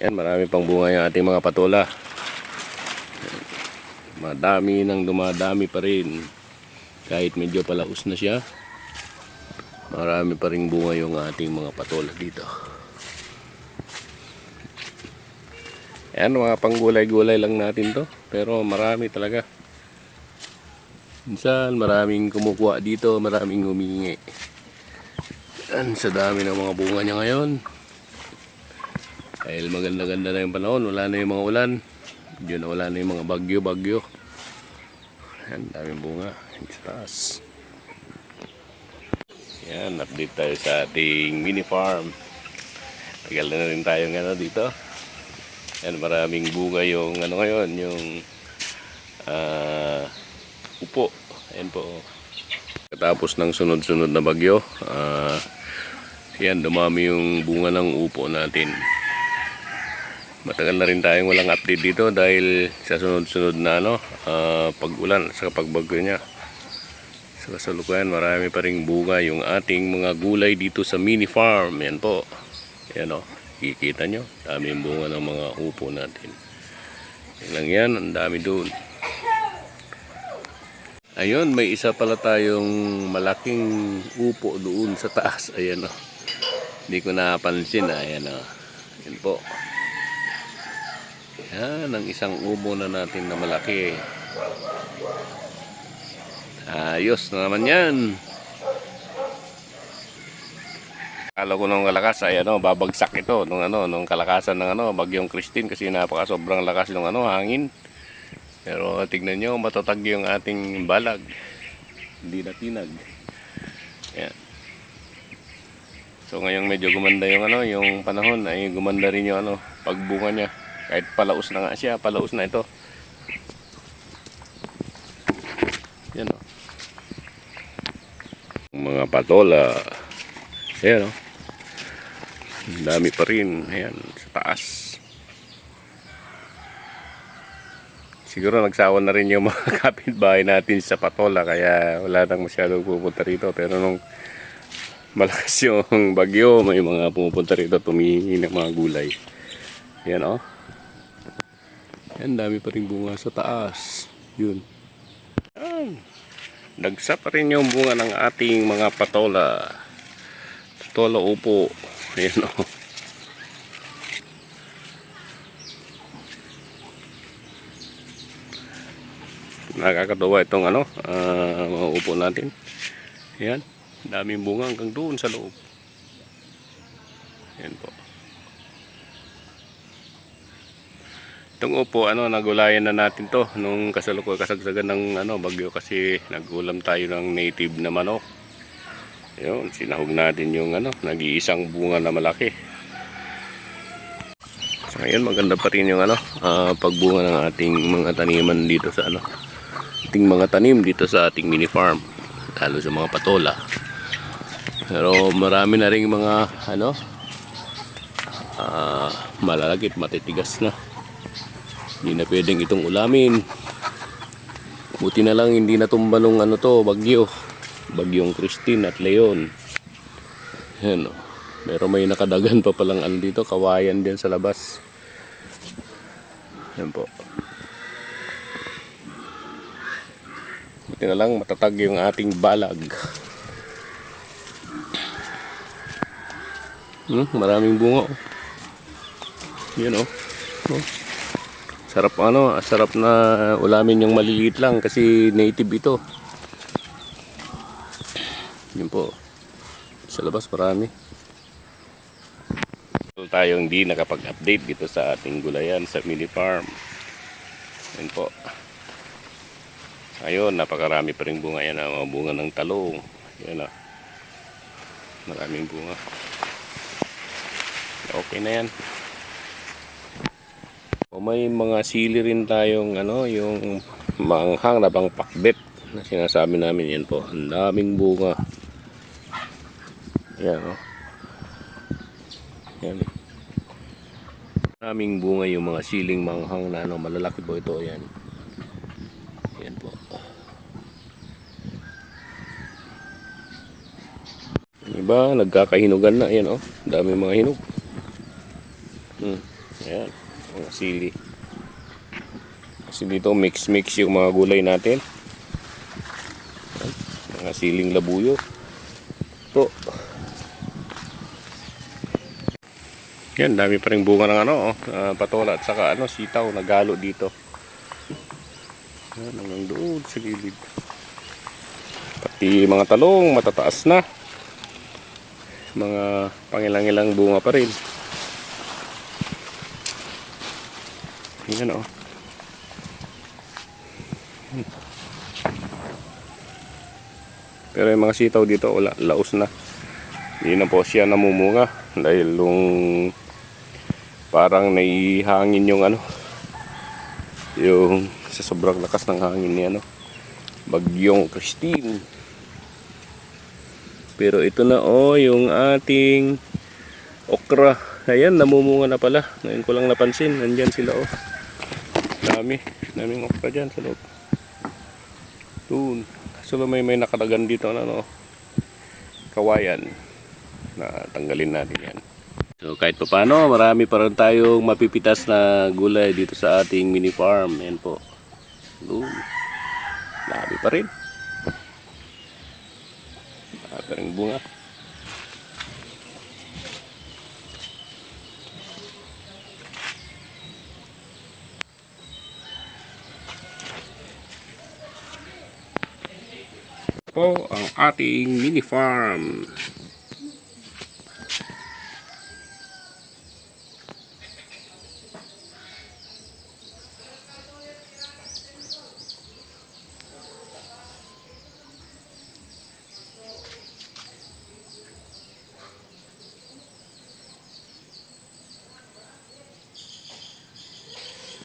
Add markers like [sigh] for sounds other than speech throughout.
Yan, marami pang bunga yung ating mga patola. Madami nang dumadami pa rin. Kahit medyo palaos na siya. Marami pa rin bunga yung ating mga patola dito. Yan, mga panggulay-gulay lang natin to. Pero marami talaga. Minsan, maraming kumukuha dito, maraming humingi. Yan, sa dami ng mga bunga niya ngayon. Dahil maganda-ganda na yung panahon, wala na yung mga ulan. Medyo na wala na yung mga bagyo-bagyo. Yan, daming bunga. Sa. Yan, update tayo sa ating mini farm. Tagal na rin tayo ano dito. Yan, maraming bunga yung ano ngayon, yung ah, upo. Ayan po. Katapos ng sunod-sunod na bagyo, ah, yan, dumami yung bunga ng upo natin. Matagal na rin tayong walang update dito dahil sa sunod-sunod na ano, ah, pag-ulan sa pagbagyo niya. Sa kasalukuyan, marami pa ring bunga yung ating mga gulay dito sa mini farm. Yan po. Yan o. Kikita nyo. Dami yung bunga ng mga upo natin. Yan lang yan. Ang dami doon. Ayun, may isa pala tayong malaking upo doon sa taas. Ayan o. Hindi ko napansin. Ayan o. Yan po. Yan, ang isang ubo na natin na malaki. Ayos na naman yan. Akala ko nung kalakas ay ano, babagsak ito nung ano, nung kalakasan ng ano, bagyong Christine kasi napaka sobrang lakas ng ano, hangin. Pero tignan nyo, matatag yung ating balag. Hindi na tinag. Yan. So ngayong medyo gumanda yung ano, yung panahon ay gumanda rin yung ano, pagbunga niya. Kahit palaos na nga siya, palaos na ito. Yan o. Mga patola. Ayan o. Ang dami pa rin. Ayan, sa taas. Siguro nagsawa na rin yung [laughs] mga kapitbahay natin sa patola kaya wala nang masyadong pupunta rito. Pero nung malakas [laughs] yung bagyo, may mga pumupunta rito tumihingi ng mga gulay. Yan o. Yan, dami pa rin bunga sa taas. Yun. Yan. Dagsa pa rin yung bunga ng ating mga patola. Patola upo. Ayan o. Nakakatuwa itong ano, ah, mga upo natin. Ayan. Daming bunga hanggang doon sa loob. Ayan po. Itong upo, ano, nagulayan na natin to nung kasalukuy kasagsagan ng ano, bagyo kasi nagulam tayo ng native na manok. Yun, sinahog natin yung ano, nag-iisang bunga na malaki. So, ayun, maganda pa rin yung ano, ah, pagbunga ng ating mga taniman dito sa ano, ating mga tanim dito sa ating mini farm. Lalo sa mga patola. Pero marami na rin mga ano, ah, malalagit, matitigas na. Hindi na pwedeng itong ulamin. Buti na lang hindi natumba nung ano to, bagyo. Bagyong Christine at Leon. Yan o. Pero may nakadagan pa palang ano dito, kawayan din sa labas. Yan po. Buti na lang matatag yung ating balag. Hmm, maraming bunga. oh. Yan o. Oh. Sarap ano, sarap na ulamin yung maliliit lang kasi native ito. Yun po. Sa labas marami. Tayo hindi nakapag-update dito sa ating gulayan sa mini farm. Yun po. Ayun, napakarami pa rin bunga yan. ah, Mga bunga ng talong. Yan ah. Maraming bunga. Okay na yan. May mga sili rin tayong ano, yung manghang na bang pakbet na sinasabi namin yan po. Ang daming bunga. Yan o. Yan. Daming bunga yung mga siling manghang na ano, malalaki po ito. Yan. Yan po. Iba, nagkakahinugan na. Yan o. Daming mga hinog. Hmm. Ayan, mga sili. Kasi dito mix-mix yung mga gulay natin. Mga siling labuyo. Ito. Yan, dami pa rin bunga ng ano, ah, patola at saka ano, sitaw, nagalo dito. Yan, hanggang doon sa gilid. Pati mga talong, matataas na. Mga pangilang-ilang bunga pa rin. Yan oh. Hmm. Pero yung mga sitaw dito, wala, laos na. Hindi na po siya namumunga dahil yung parang naihangin yung ano yung sa sobrang lakas ng hangin ni ano bagyong Christine pero ito na oh yung ating okra ayan namumunga na pala ngayon ko lang napansin nandyan sila oh dami daming okra dyan sa loob dun so may may nakalagan dito na ano kawayan na tanggalin natin yan So kahit pa paano, marami pa rin tayong mapipitas na gulay dito sa ating mini farm. Yan po. Doon. Dami pa rin. Dami pa rin bunga. Po ang ating mini farm.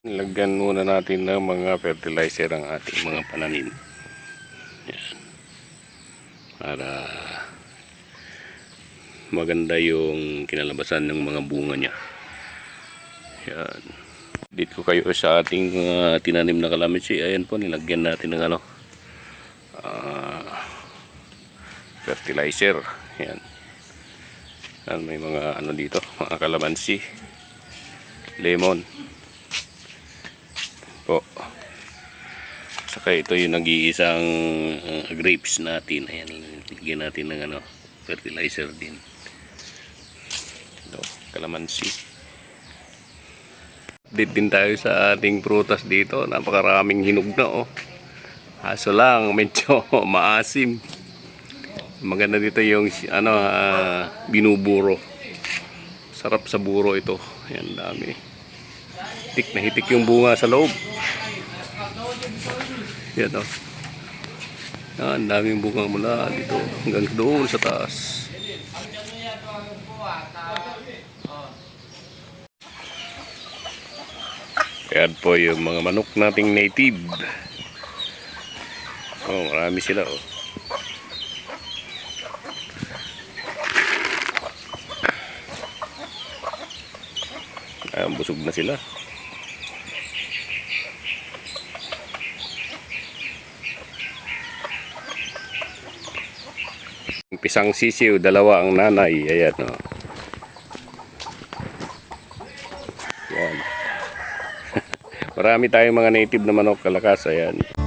Lagyan muna natin ng mga fertilizer ang ating mga pananim. Para maganda yung kinalabasan ng mga bunga niya. Yan. Dito ko kayo sa ating mga tinanim na kalamitsi. Ayan po, nilagyan natin ng ano, ah, fertilizer. Yan. Yan, may mga ano dito, mga kalamansi, lemon po. Saka ito yung nag-iisang uh, grapes natin. Ayan, lagyan natin ng ano, fertilizer din. Ito, kalamansi. Update din tayo sa ating prutas dito. Napakaraming hinog na oh. Haso lang, [laughs] medyo maasim. Maganda dito yung ano, ah, binuburo. Sarap sa buro ito. Ayan, dami hitik na hitik yung bunga sa loob. Yan o. Yan, daming bunga mula dito hanggang doon sa taas. Yan po yung mga manok nating native. Oh, marami sila oh. Ayan, busog na sila. Pisang sisiw, dalawa ang nanay. Ayan, o. Yan. [laughs] Marami tayong mga native na manok kalakas. Ayan.